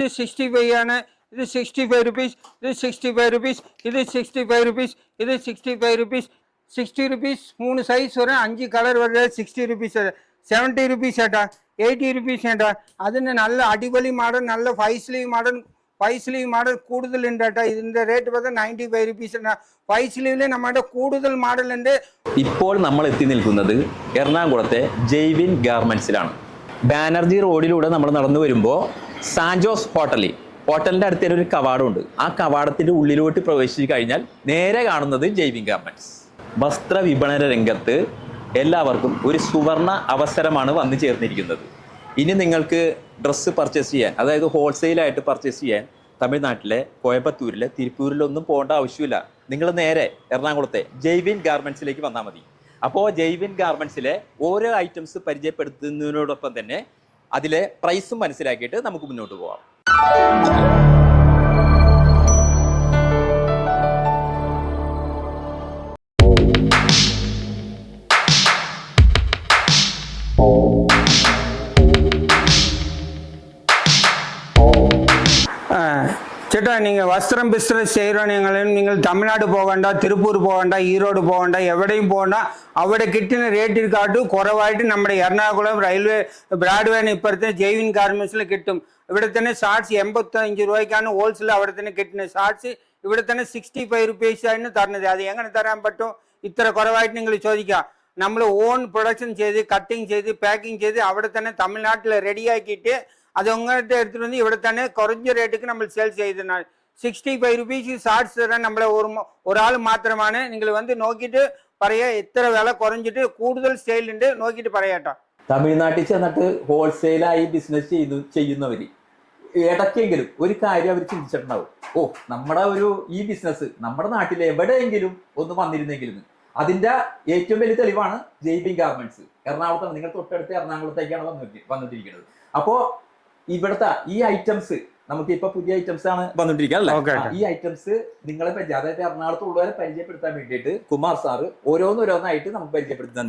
இது சிக்ஸ்டி ஃபைவான இது சிக்ஸ்டி ஃபைவ் ருபீஸ் இது சிக்ஸ்டி ஃபைவ் ருபீஸ் இது சிக்ஸ்டி ஃபைவ் ருபீஸ் இது sixty five rupees sixty rupees மூணு சைஸ் வரும். அஞ்சு கலர் வருது. சிக்ஸ்டி ருபீஸ் செவன்ட்டி ருபீஸ் ஏட்டா எயிட்டி ருபீஸ் ஏட்டா அதுன்னு நல்ல அடிபலி மாடல் நல்ல five sleeve model five sleeve model கூடுதல் உண்டாட்டா இந்த റേറ്റ് பார்த்தா നയൻറ്റി ഫൈവ് റുപ്പീസ് ഫൈവ് സ്ലീവിൽ നമ്മുടെ കൂടുതൽ മോഡലുണ്ട് ഇപ്പോൾ നമ്മൾ എത്തി നിൽക്കുന്നത് എറണാകുളത്തെ ജെയ്വിൻ ഗാർമെൻസിലാണ് ബാനർജി റോഡിലൂടെ നമ്മൾ നടന്നു വരുമ്പോൾ സാൻജോസ് ഹോട്ടലിൽ ഹോട്ടലിന്റെ അടുത്ത് ഒരു കവാടമുണ്ട്. ആ കവാടത്തിന്റെ ഉള്ളിലോട്ട് പ്രവേശിച്ചു കഴിഞ്ഞാൽ നേരെ കാണുന്നത് ജൈവിൻ ഗാർമെന്റ്സ്. വസ്ത്ര വിപണന രംഗത്ത് എല്ലാവർക്കും ഒരു സുവർണ അവസരമാണ് വന്നു ചേർന്നിരിക്കുന്നത്. ഇനി നിങ്ങൾക്ക് ഡ്രസ്സ് പർച്ചേസ് ചെയ്യാൻ അതായത് ഹോൾസെയിലായിട്ട് പർച്ചേസ് ചെയ്യാൻ തമിഴ്നാട്ടിലെ കോയമ്പത്തൂരിലെ തിരുപ്പൂരിലൊന്നും പോകേണ്ട ആവശ്യമില്ല. നിങ്ങൾ നേരെ എറണാകുളത്തെ ജൈവിൻ ഗാർമെന്റ്സിലേക്ക് വന്നാൽ മതി. അപ്പോൾ ജൈവിൻ ഗാർമെൻസിലെ ഓരോ ഐറ്റംസ് പരിചയപ്പെടുത്തുന്നതിനോടൊപ്പം തന്നെ അതിലെ പ്രൈസും മനസ്സിലാക്കിയിട്ട് നമുക്ക് മുന്നോട്ട് പോകാം சேட்டா நீங்கள் வஸ்திரம் பிஸ்திரம் செய்கிறோம் நீங்கள் தமிழ்நாடு போக வேண்டாம் திருப்பூர் போக வேண்டாம் ஈரோடு போக வேண்டாம் எவடையும் போகண்டா അവിടെ കിട്ടുന്ന റേറ്റിൽ കാട്ടും കുറവായിട്ട് നമ്മുടെ എറണാകുളം റെയിൽവേ ബ്രാഡ്വേന് ഇപ്പുറത്തെ ജൈവിൻ ഗാർമെന്റ്സിൽ കിട്ടും ഇവിടെ തന്നെ ഷാർട്സ് എൺപത്തഞ്ച് രൂപയ്ക്കാണ് ഹോൾസെയിൽ അവിടെ തന്നെ കിട്ടുന്നത് ഷാർട്സ് ഇവിടെ തന്നെ സിക്സ്റ്റി ഫൈവ് റുപ്പീസാണ് തരുന്നത് അത് എങ്ങനെ തരാൻ പറ്റും ഇത്ര കുറവായിട്ട് നിങ്ങൾ ചോദിക്കാം നമ്മൾ ഓൺ പ്രൊഡക്ഷൻ ചെയ്ത് കട്ടിങ് ചെയ്ത് പാക്കിംഗ് ചെയ്ത് അവിടെ തന്നെ തമിഴ്നാട്ടിൽ റെഡിയാക്കിയിട്ട് அது உங்கள்கிட்ட எடுத்துகிட்டு வந்து இவ்வளோ தானே குறைஞ்ச ரேட்டுக்கு நம்ம சேல் செய்தனால சிக்ஸ்டி ஃபைவ் ருபீஸ் ஷார்ட்ஸ் தரேன் நம்மளை ஒரு ஒரு നോക്കിയിട്ട് പറയാ എത്ര വില കുറഞ്ഞിട്ട് കൂടുതൽ സെയിൽ ഉണ്ട് നോക്കിയിട്ട് പറയാട്ടോ തമിഴ്നാട്ടിൽ ചെന്നിട്ട് ഹോൾസെയിലായി ബിസിനസ് ചെയ്തു ചെയ്യുന്നവർ ഇടയ്ക്കെങ്കിലും ഒരു കാര്യം അവർ ചിന്തിച്ചിട്ടുണ്ടാവും. ഓ നമ്മുടെ ഒരു ഈ ബിസിനസ് നമ്മുടെ നാട്ടിൽ എവിടെയെങ്കിലും ഒന്ന് വന്നിരുന്നെങ്കിലും അതിന്റെ ഏറ്റവും വലിയ തെളിവാണ് ജെയ്ബിൻ ഗാർമെന്റ്സ് എറണാകുളത്താണ്. നിങ്ങൾ തൊട്ടടുത്ത് എറണാകുളത്തേക്കാണ് വന്നിട്ടിരിക്കുന്നത് അപ്പോൾ ഇവിടുത്തെ ഈ ഐറ്റംസ് നമുക്ക് ഇപ്പൊ പുതിയ ഐറ്റംസ് ആണ് വന്നിട്ടിരിക്കുക അല്ലേ? ഈ ഐറ്റംസ് നിങ്ങളെ പരിചയം അതായത് എറണാകുളത്തുള്ളവരെ പരിചയപ്പെടുത്താൻ വേണ്ടിയിട്ട് കുമാർ സാറ് ഓരോന്നോരോന്നായിട്ട് നമുക്ക് പരിചയപ്പെടുത്താൻ.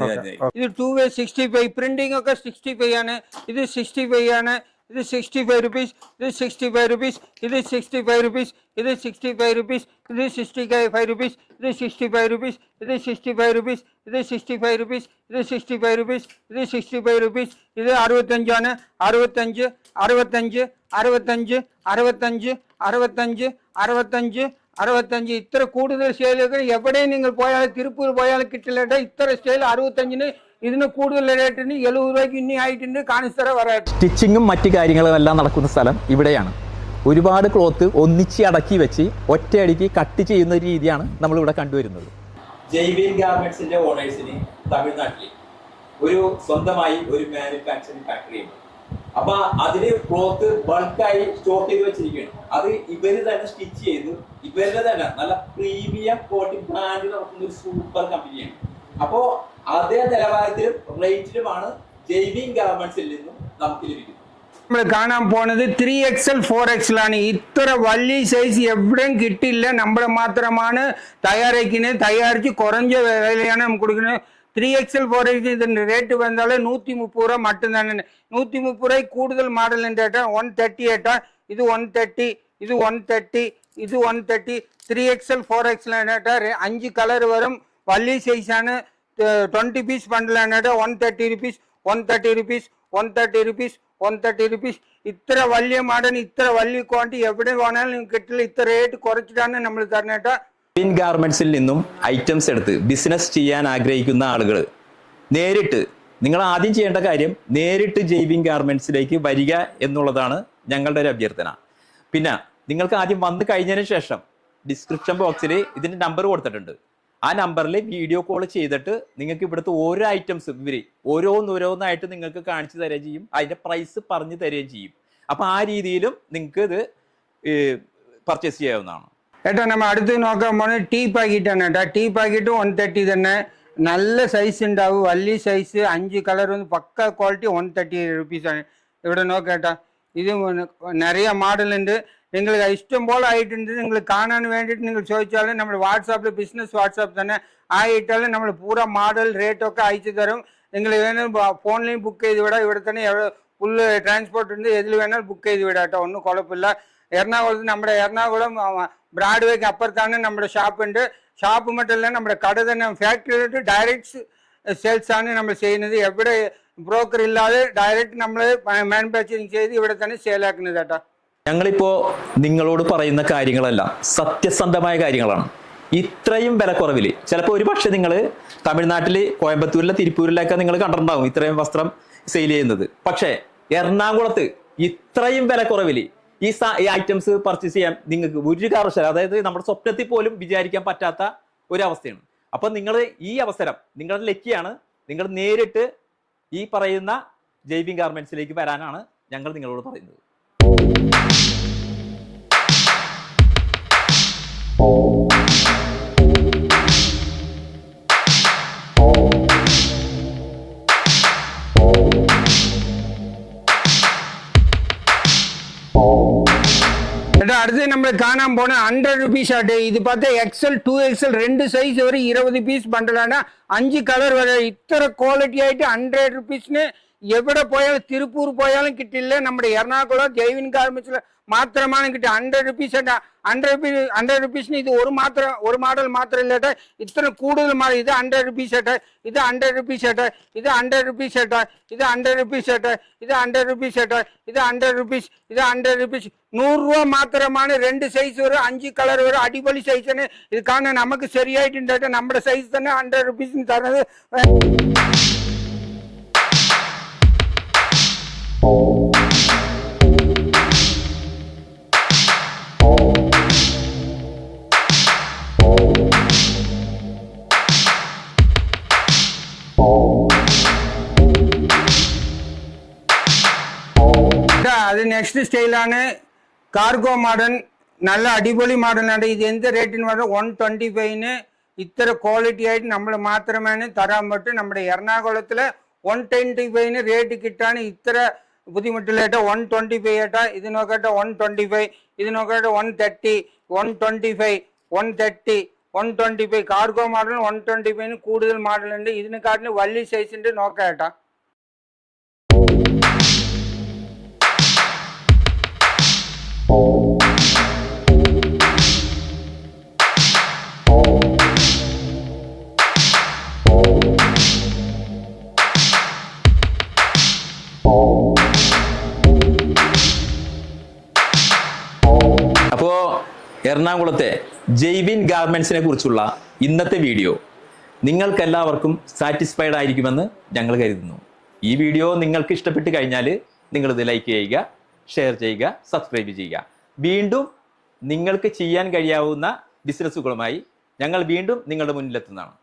ഇത് two way sixty five printing ഒക്കെ സിക്സ്റ്റി ഫൈവ് ആണ്. ഇത് സിക്സ്റ്റി ഫൈവ് ആണ്. இது சிக்ஸ்டி ஃபைவ் ருபீஸ் இது சிக்ஸ்டி ஃபைவ் ருபீஸ் இது சிக்ஸ்டி ஃபைவ் ருபீஸ் இது சிக்ஸ்டி ஃபைவ் ருபீஸ் இது சிக்ஸ்டி ஃபைவ் ருபீஸ் இது சிக்ஸ்டி ஃபைவ் ருபீஸ் இது சிக்ஸ்டி ஃபைவ் ருபீஸ் இது சிக்ஸ்டி ஃபைவ் ருபீஸ் இது சிக்ஸ்டி ஃபைவ் ருபீஸ் இது சிக்ஸ்டி ஃபைவ் ருபீஸ் இது அறுபத்தஞ்சான அறுபத்தஞ்சு அறுபத்தஞ்சு அறுபத்தஞ்சு அறுபத்தஞ்சு அறுபத்தஞ்சு அறுபத்தஞ்சு அறுபத்தஞ்சு இத்தனை கூடுதல் சேலுக்கு எப்படியும் நீங்கள் போயாலும் திருப்பூர் போயாலும் கிட்ட இத்தனை சேல் அறுபத்தஞ்சுன்னு ഇതിന് കൂടുതൽ റേറ്റിന് എഴുപത് രൂപയ്ക്ക് ഇനി ആയിട്ടുണ്ട് കാണിച്ചറ പറയാം സ്റ്റിച്ചിങ്ങും മറ്റ് കാര്യങ്ങളും എല്ലാം നടക്കുന്ന സ്ഥലം ഇവിടെയാണ്. ഒരുപാട് ക്ലോത്ത് ഒന്നിച്ച് അടക്കി വെച്ച് ഒറ്റയടിക്ക് കട്ട് ചെയ്യുന്ന ഒരു രീതിയാണ് നമ്മളിവിടെ കണ്ടുവരുന്നത്. ജൈവിൻ ഗാർമെന്റ്സിന്റെ ഓണേഴ്സിന് തമിഴ്നാട്ടിൽ ഒരു സ്വന്തമായി ഒരു മാനുഫാക്ചറിംഗ് ഫാക്ടറി ഉണ്ട്. അപ്പൊ അതിന് ക്ലോത്ത് ബൾക്കായി സ്റ്റോക്ക് ചെയ്ത് വെച്ചിരിക്കുകയാണ്. അത് ഇവർ തന്നെ സ്റ്റിച്ച് ചെയ്ത് ഇവരുടെ തന്നെ നല്ല പ്രീമിയം ക്വാളിറ്റി ബ്രാൻഡ് നടക്കുന്ന ഒരു സൂപ്പർ കമ്പനിയാണ് അപ്പോ അതേ നിലവാരത്തിലും റേറ്റിലുമാണ് ജൈവിൻ ഗാർമെന്റ്സിൽ നിന്നും നമുക്ക് ലഭിക്കുന്നത് നമ്മൾ കാണാൻ പോണത് ത്രീ എക്സൽ ഫോർ എക്സലാണ് ഇത്ര വലിയ സൈസ് എവിടെയും കിട്ടില്ല നമ്മൾ മാത്രമാണ് തയ്യാറാക്കുന്നത് തയ്യാറിച്ച് കുറഞ്ഞ വിലയാണ് നമുക്ക് കൊടുക്കുന്നത് த்ரீ எக்ஸல் ஃபோர் எக்ஸல் இதன் ரேட்டு வந்தாலே நூற்றி முப்பது ரூபா மட்டும்தானே நூற்றி முப்பது ரூபாய்க்கு கூடுதல் மாடல் கேட்டால் ஒன் தேர்ட்டி ஏட்டா இது ஒன் தேர்ட்டி இது ஒன் தேர்ட்டி இது one thirty three XL four XL கேட்டால் அஞ்சு கலர் வரும் വലിയ സൈസാണ് twenty piece ബണ്ടിലാണെങ്കിൽ one thirty rupees one thirty rupees one thirty rupees one thirty rupees ഇത്ര വലിയ മോഡൽ ഇത്ര വലിയ ക്വാണ്ടിറ്റി എവിടെ വേണമെങ്കിലും നിങ്ങൾക്ക് കിട്ടില്ല. ഇത്ര റേറ്റ് കുറച്ചിട്ടാണ് നമ്മൾ തരണേട്ടാ പിൻ ഗാർമെന്റ്സിൽ നിന്നും ഐറ്റംസ് എടുത്ത് ബിസിനസ് ചെയ്യാൻ ആഗ്രഹിക്കുന്ന ആളുകൾ നേരിട്ട് നിങ്ങൾ ആദ്യം ചെയ്യേണ്ട കാര്യം നേരിട്ട് ജൈവിൻ ഗാർമെന്റ്സിലേക്ക് വരിക എന്നുള്ളതാണ് ഞങ്ങളുടെ ഒരു അഭ്യർത്ഥന. പിന്നെ നിങ്ങൾക്ക് ആദ്യം വന്നു കഴിഞ്ഞതിന് ശേഷം ഡിസ്ക്രിപ്ഷൻ ബോക്സിൽ ഇതിന്റെ നമ്പർ കൊടുത്തിട്ടുണ്ട്. ആ നമ്പറിൽ വീഡിയോ കോൾ ചെയ്തിട്ട് നിങ്ങൾക്ക് ഇവിടുത്തെ ഓരോ ഐറ്റംസ് ഇവർ ഓരോന്നോരോന്നായിട്ട് നിങ്ങൾക്ക് കാണിച്ചു തരുകയും ചെയ്യും. അതിന്റെ പ്രൈസ് പറഞ്ഞു തരുകയും ചെയ്യും. അപ്പോൾ ആ രീതിയിലും നിങ്ങൾക്ക് ഇത് പർച്ചേസ് ചെയ്യാവുന്നതാണ്. ഏട്ടാ നമ്മൾ അടുത്ത് നോക്കാൻ പോണത് ടീ പാക്കറ്റാണ് ഏട്ടാ. ടീ പാക്കറ്റ് വൺ തേർട്ടി തന്നെ നല്ല സൈസ് ഉണ്ടാവും വലിയ സൈസ് അഞ്ച് കളർ ഒന്ന് പക്ക ക്വാളിറ്റി വൺ തേർട്ടി റുപ്പീസാണ് ഇവിടെ നോക്കേട്ടാ ഇത് നിറയെ മോഡലുണ്ട് எங்களுக்கு இஷ்டம் போல் ஆகிட்டு இருந்தது எங்களுக்கு காணான்னு வேண்டிட்டு நீங்கள் சோதிச்சாலும் நம்மளை வாட்ஸ்அப்பில் பிஸ்னஸ் வாட்ஸ்அப் தானே ஆகிட்டாலும் நம்மளை பூரா மாடல் ரேட்டோக்கே அழிச்சு தரும். எங்களுக்கு வேணும் ஃபோன்லேயும் புக் செய்து விட. இவிட தானே எவ்வளோ ஃபுல்லு டிரான்ஸ்போர்ட் இருந்து எதில் வேணாலும் புக் செய்து விடாட்டோம் ஒன்றும் குழப்பம் இல்லை. எறணாகுளத்து நம்ம எறணாகுளம் பிராட்வேக்கு அப்புறத்தானே நம்மளோட ஷாப் உண்டு. ஷாப்பு மட்டும் இல்லை நம்ம கடை தானே. ஃபேக்ட்ரி டைரக்ட் சேல்ஸ் தானே நம்ம செய்யணுது. எப்படி ப்ரோக்கர் இல்லாத டைரக்ட் நம்மளே மேனுஃபேக்சரிங் செய்து இவிட தானே சேல் ஆக்குனதாட்டா. ഞങ്ങളിപ്പോ നിങ്ങളോട് പറയുന്ന കാര്യങ്ങളെല്ലാം സത്യസന്ധമായ കാര്യങ്ങളാണ്. ഇത്രയും വിലക്കുറവിൽ ചിലപ്പോൾ ഒരു പക്ഷേ നിങ്ങൾ തമിഴ്നാട്ടിൽ കോയമ്പത്തൂരിലെ തിരുപ്പൂരിലൊക്കെ നിങ്ങൾ കണ്ടിട്ടുണ്ടാവും ഇത്രയും വസ്ത്രം സെയിൽ ചെയ്യുന്നത്. പക്ഷേ എറണാകുളത്ത് ഇത്രയും വില ഈ ഈ ഐറ്റംസ് പർച്ചേസ് ചെയ്യാൻ നിങ്ങൾക്ക് ഒരു കാരണം അതായത് നമ്മുടെ സ്വപ്നത്തിൽ പോലും വിചാരിക്കാൻ പറ്റാത്ത ഒരു അവസ്ഥയാണ് അപ്പം നിങ്ങൾ ഈ അവസരം നിങ്ങളുടെ ലക്കിയാണ് നിങ്ങൾ നേരിട്ട് ഈ പറയുന്ന ജൈവിങ് ഗാർമെന്റ്സിലേക്ക് വരാനാണ് ഞങ്ങൾ നിങ്ങളോട് പറയുന്നത്. அடுத்து நம்ம காணாம போன ஹண்ட்ரட் ருபீஸ் ஷர்ட் இது பார்த்தா எக்ஸல் டூ எக்ஸல் ரெண்டு சைஸ் வரை இருபது பீஸ் பண்ணலான்னா அஞ்சு கலர் வர இத்தனை குவாலிட்டி ஆயிட்டு ஹண்ட்ரட் ருபீஸ்னு எവിടെ போயாலும் திருப்பூர் போயாலும் கிட்ட இல்லை. நம்ம எர்ணாகுளம் ஜெய்வின் கார்மெண்ட்ஸ்ல மாத்திரமான கிட்ட hundred rupees hundred rupees hundred ருபீஸ்னு இது ஒரு மாத்திரம் ஒரு மாடல் மாத்திரம் இல்லாட்டா இத்தனை கூடுதல் மாடல் இது ஹண்ட்ரட் ருபீஸ் ஆட்டா இது ஹண்ட்ரட் ருபீஸ் ஆட்டா இது ஹண்ட்ரட் ருபீஸ் ஏட்டா இது ஹண்ட்ரட் ருபீஸ் ஏட்டா இது ஹண்ட்ரட் ருபீஸ் ஏட்டா இது ஹண்ட்ரட் ருபீஸ் இது ஹண்ட்ரட் ருபீஸ் நூறுரூவா மாத்திரமான ரெண்டு சைஸ் வரும் அஞ்சு கலர் வரும் அடிப்பொலி சைஸ்னு இதுக்கான நமக்கு சரியாயிட்டு நம்ம சைஸ் தானே ஹண்ட்ரட் ருபீஸ் தரது அது நெக்ஸ்ட் ஸ்டைலான கார்கோ மாடன் நல்ல அடிபொலி மாடர்ன் இது எந்த ரேட்டுன்னு பார்த்தா ஒன் டுவெண்ட்டி ஃபைவ்னு இத்தனை குவாலிட்டி ஆகிட்டு நம்மளை மாத்திரமேனு தராமட்டு மட்டும் எர்ணாகுளத்தில் ஒன் டுவெண்ட்டி ஃபைவ்னு ரேட்டு கிட்டான்னு இத்தனை ഇത്ര ബുദ്ധിമുട്ടിലേട്ടോ വൺ ട്വൻറ്റി ഫൈവ് ഏട്ടാ ഇത് നോക്കട്ടെ വൺ ട്വൻറ്റി ഫൈവ് ഇത് നോക്കട്ടെ one thirty one twenty five one thirty one twenty five cargo model one twenty ഫൈവിന് കൂടുതൽ മോഡലുണ്ട് ഇതിനെക്കാട്ടിലും വലിയ സൈസ് ഉണ്ട് എറണാകുളത്തെ ജെയ്വിൻ ഗാർമെന്റ്സിനെ കുറിച്ചുള്ള ഇന്നത്തെ വീഡിയോ. നിങ്ങൾക്കെല്ലാവർക്കും സാറ്റിസ്ഫൈഡ് ആയിരിക്കുമെന്ന് ഞങ്ങൾ കരുതുന്നു. ഈ വീഡിയോ നിങ്ങൾക്ക് ഇഷ്ടപ്പെട്ട് കഴിഞ്ഞാൽ നിങ്ങളിത് ലൈക്ക് ചെയ്യുക ഷെയർ ചെയ്യുക സബ്സ്ക്രൈബ് ചെയ്യുക. വീണ്ടും നിങ്ങൾക്ക് ചെയ്യാൻ കഴിയാവുന്ന ബിസിനസ്സുകളുമായി ഞങ്ങൾ വീണ്ടും നിങ്ങളുടെ മുന്നിലെത്തുന്നതാണ്.